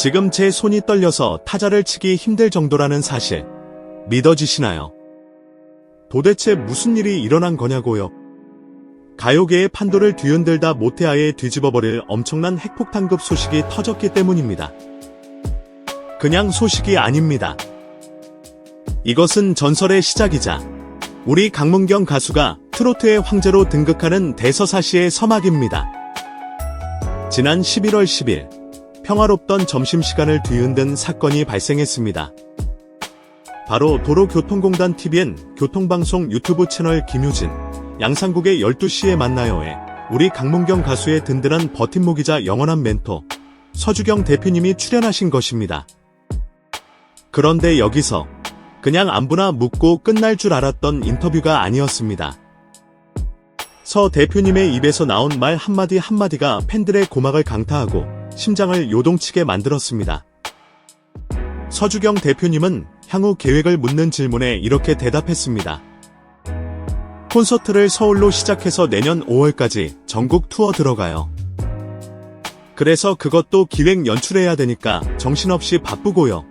지금 제 손이 떨려서 타자를 치기 힘들 정도라는 사실 믿어지시나요? 도대체 무슨 일이 일어난 거냐고요? 가요계의 판도를 뒤흔들다 모태 아예 뒤집어버릴 엄청난 핵폭탄급 소식이 터졌기 때문입니다. 그냥 소식이 아닙니다. 이것은 전설의 시작이자 우리 강문경 가수가 트로트의 황제로 등극하는 대서사시의 서막입니다. 지난 11월 10일 평화롭던 점심시간을 뒤흔든 사건이 발생했습니다. 바로 도로교통공단 TVN 교통방송 유튜브 채널 김유진, 양상국의 12시에 만나요에 우리 강문경 가수의 든든한 버팀목이자 영원한 멘토 서주경 대표님이 출연하신 것입니다. 그런데 여기서 그냥 안부나 묻고 끝날 줄 알았던 인터뷰가 아니었습니다. 서 대표님의 입에서 나온 말 한마디 한마디가 팬들의 고막을 강타하고 심장을 요동치게 만들었습니다. 서주경 대표님은 향후 계획을 묻는 질문에 이렇게 대답했습니다. 콘서트를 서울로 시작해서 내년 5월까지 전국 투어 들어가요. 그래서 그것도 기획 연출해야 되니까 정신없이 바쁘고요.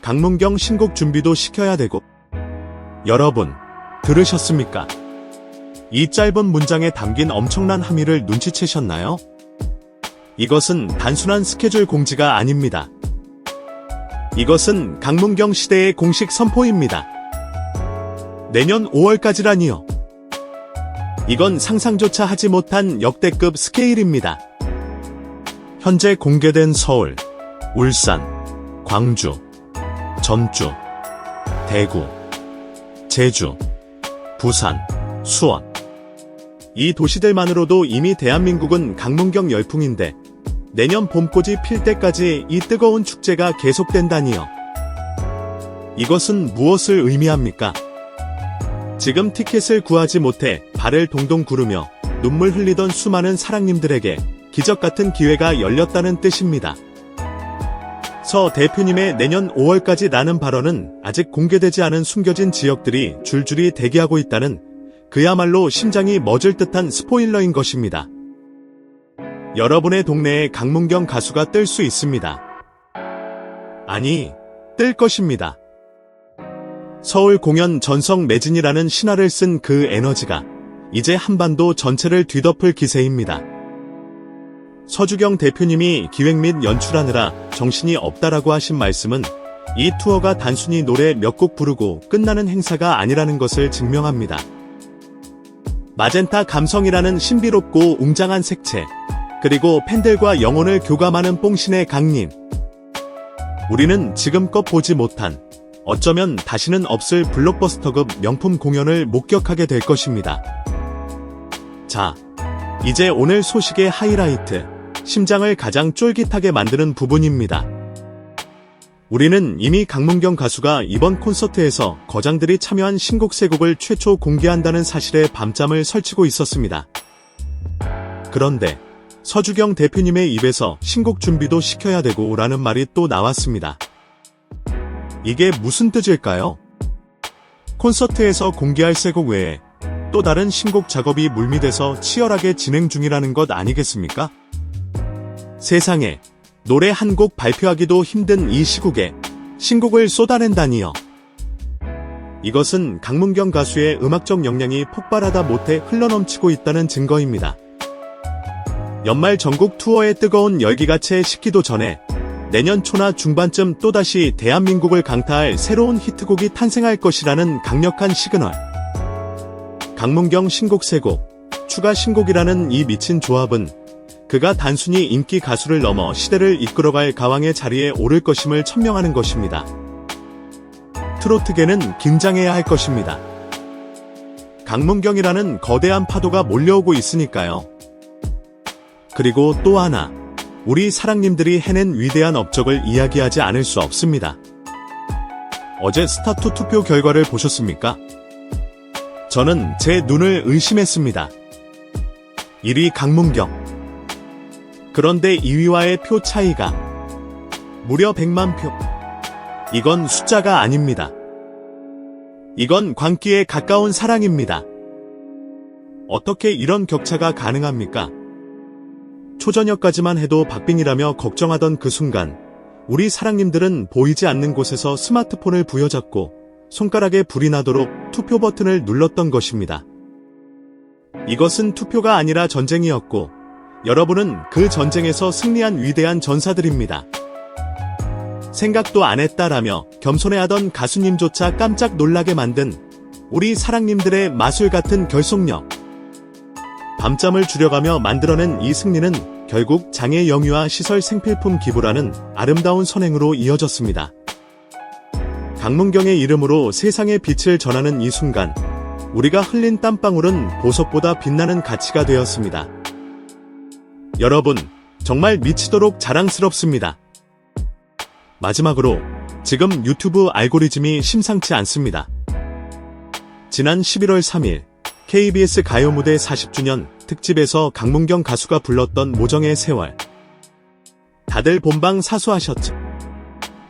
강문경 신곡 준비도 시켜야 되고. 여러분, 들으셨습니까? 이 짧은 문장에 담긴 엄청난 함의를 눈치채셨나요? 이것은 단순한 스케줄 공지가 아닙니다. 이것은 강문경 시대의 공식 선포입니다. 내년 5월까지라니요. 이건 상상조차 하지 못한 역대급 스케일입니다. 현재 공개된 서울, 울산, 광주, 전주, 대구, 제주, 부산, 수원. 이 도시들만으로도 이미 대한민국은 강문경 열풍인데 내년 봄꽃이 필 때까지 이 뜨거운 축제가 계속된다니요. 이것은 무엇을 의미합니까? 지금 티켓을 구하지 못해 발을 동동 구르며 눈물 흘리던 수많은 사랑님들에게 기적 같은 기회가 열렸다는 뜻입니다. 서 대표님의 내년 5월까지 라는 발언은 아직 공개되지 않은 숨겨진 지역들이 줄줄이 대기하고 있다는 그야말로 심장이 멎을 듯한 스포일러인 것입니다. 여러분의 동네에 강문경 가수가 뜰 수 있습니다. 아니, 뜰 것입니다. 서울 공연 전성 매진이라는 신화를 쓴 그 에너지가 이제 한반도 전체를 뒤덮을 기세입니다. 서주경 대표님이 기획 및 연출하느라 정신이 없다라고 하신 말씀은 이 투어가 단순히 노래 몇 곡 부르고 끝나는 행사가 아니라는 것을 증명합니다. 마젠타 감성이라는 신비롭고 웅장한 색채, 그리고 팬들과 영혼을 교감하는 뽕신의 강림. 우리는 지금껏 보지 못한 어쩌면 다시는 없을 블록버스터급 명품 공연을 목격하게 될 것입니다. 자, 이제 오늘 소식의 하이라이트, 심장을 가장 쫄깃하게 만드는 부분입니다. 우리는 이미 강문경 가수가 이번 콘서트에서 거장들이 참여한 신곡 세 곡을 최초 공개한다는 사실에 밤잠을 설치고 있었습니다. 그런데 서주경 대표님의 입에서 신곡 준비도 시켜야 되고 라는 말이 또 나왔습니다. 이게 무슨 뜻일까요? 콘서트에서 공개할 새곡 외에 또 다른 신곡 작업이 물밑에서 치열하게 진행 중이라는 것 아니겠습니까? 세상에 노래 한 곡 발표하기도 힘든 이 시국에 신곡을 쏟아낸다니요. 이것은 강문경 가수의 음악적 역량이 폭발하다 못해 흘러넘치고 있다는 증거입니다. 연말 전국 투어의 뜨거운 열기가 채 식기도 전에 내년 초나 중반쯤 또다시 대한민국을 강타할 새로운 히트곡이 탄생할 것이라는 강력한 시그널. 강문경 신곡 세곡, 추가 신곡이라는 이 미친 조합은 그가 단순히 인기 가수를 넘어 시대를 이끌어갈 가왕의 자리에 오를 것임을 천명하는 것입니다. 트로트계는 긴장해야 할 것입니다. 강문경이라는 거대한 파도가 몰려오고 있으니까요. 그리고 또 하나, 우리 사랑님들이 해낸 위대한 업적을 이야기하지 않을 수 없습니다. 어제 스타투 투표 결과를 보셨습니까? 저는 제 눈을 의심했습니다. 1위 강문경. 그런데 2위와의 표 차이가 무려 100만 표. 이건 숫자가 아닙니다. 이건 광기에 가까운 사랑입니다. 어떻게 이런 격차가 가능합니까? 초저녁까지만 해도 박빙이라며 걱정하던 그 순간 우리 사랑님들은 보이지 않는 곳에서 스마트폰을 부여잡고 손가락에 불이 나도록 투표 버튼을 눌렀던 것입니다. 이것은 투표가 아니라 전쟁이었고 여러분은 그 전쟁에서 승리한 위대한 전사들입니다. 생각도 안 했다라며 겸손해하던 가수님조차 깜짝 놀라게 만든 우리 사랑님들의 마술 같은 결속력. 밤잠을 줄여가며 만들어낸 이 승리는 결국 장애 영유아 시설 생필품 기부라는 아름다운 선행으로 이어졌습니다. 강문경의 이름으로 세상에 빛을 전하는 이 순간, 우리가 흘린 땀방울은 보석보다 빛나는 가치가 되었습니다. 여러분, 정말 미치도록 자랑스럽습니다. 마지막으로, 지금 유튜브 알고리즘이 심상치 않습니다. 지난 11월 3일, KBS 가요 무대 40주년 특집에서 강문경 가수가 불렀던 모정의 세월. 다들 본방 사수하셨죠.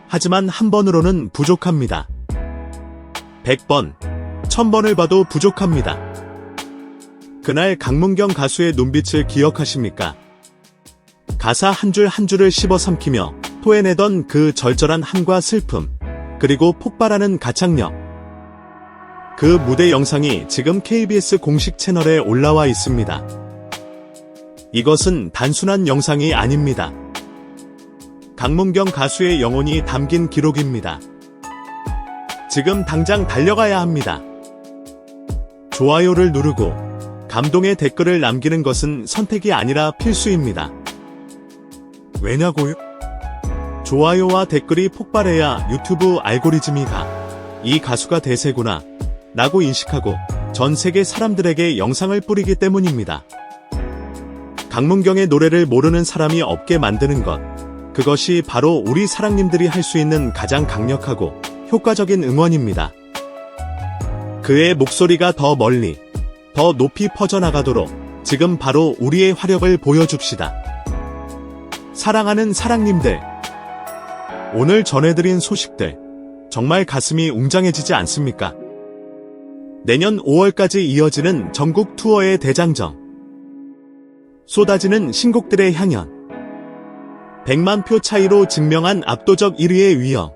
하지만 한 번으로는 부족합니다. 100번, 1000번을 봐도 부족합니다. 그날 강문경 가수의 눈빛을 기억하십니까? 가사 한 줄 한 줄을 씹어 삼키며 토해내던 그 절절한 함과 슬픔, 그리고 폭발하는 가창력. 그 무대 영상이 지금 KBS 공식 채널에 올라와 있습니다. 이것은 단순한 영상이 아닙니다. 강문경 가수의 영혼이 담긴 기록입니다. 지금 당장 달려가야 합니다. 좋아요를 누르고 감동의 댓글을 남기는 것은 선택이 아니라 필수입니다. 왜냐고요? 좋아요와 댓글이 폭발해야 유튜브 알고리즘이가 이 가수가 대세구나 라고 인식하고 전 세계 사람들에게 영상을 뿌리기 때문입니다. 강문경의 노래를 모르는 사람이 없게 만드는 것. 그것이 바로 우리 사랑님들이 할 수 있는 가장 강력하고 효과적인 응원입니다. 그의 목소리가 더 멀리, 더 높이 퍼져나가도록 지금 바로 우리의 화력을 보여줍시다. 사랑하는 사랑님들. 오늘 전해드린 소식들, 정말 가슴이 웅장해지지 않습니까? 내년 5월까지 이어지는 전국 투어의 대장정. 쏟아지는 신곡들의 향연. 100만 표 차이로 증명한 압도적 1위의 위험.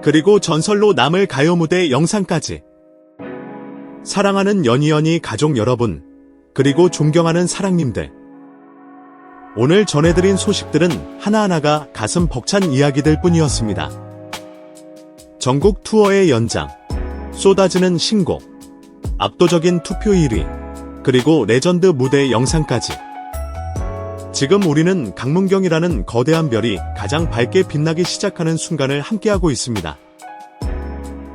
그리고 전설로 남을 가요 무대 영상까지. 사랑하는 연희연희 가족 여러분, 그리고 존경하는 사랑님들. 오늘 전해드린 소식들은 하나하나가 가슴 벅찬 이야기들 뿐이었습니다. 전국 투어의 연장, 쏟아지는 신곡, 압도적인 투표 1위, 그리고 레전드 무대 영상까지. 지금 우리는 강문경이라는 거대한 별이 가장 밝게 빛나기 시작하는 순간을 함께하고 있습니다.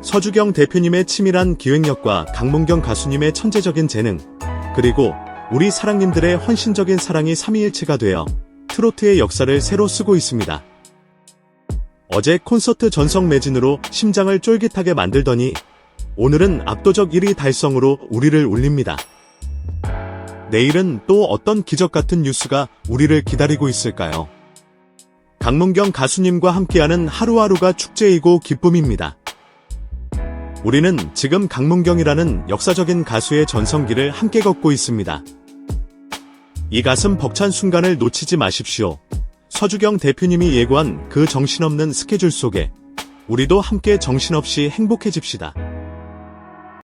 서주경 대표님의 치밀한 기획력과 강문경 가수님의 천재적인 재능, 그리고 우리 사랑님들의 헌신적인 사랑이 삼위일체가 되어 트로트의 역사를 새로 쓰고 있습니다. 어제 콘서트 전성 매진으로 심장을 쫄깃하게 만들더니 오늘은 압도적 1위 달성으로 우리를 울립니다. 내일은 또 어떤 기적 같은 뉴스가 우리를 기다리고 있을까요? 강문경 가수님과 함께하는 하루하루가 축제이고 기쁨입니다. 우리는 지금 강문경이라는 역사적인 가수의 전성기를 함께 걷고 있습니다. 이 가슴 벅찬 순간을 놓치지 마십시오. 서주경 대표님이 예고한 그 정신없는 스케줄 속에 우리도 함께 정신없이 행복해집시다.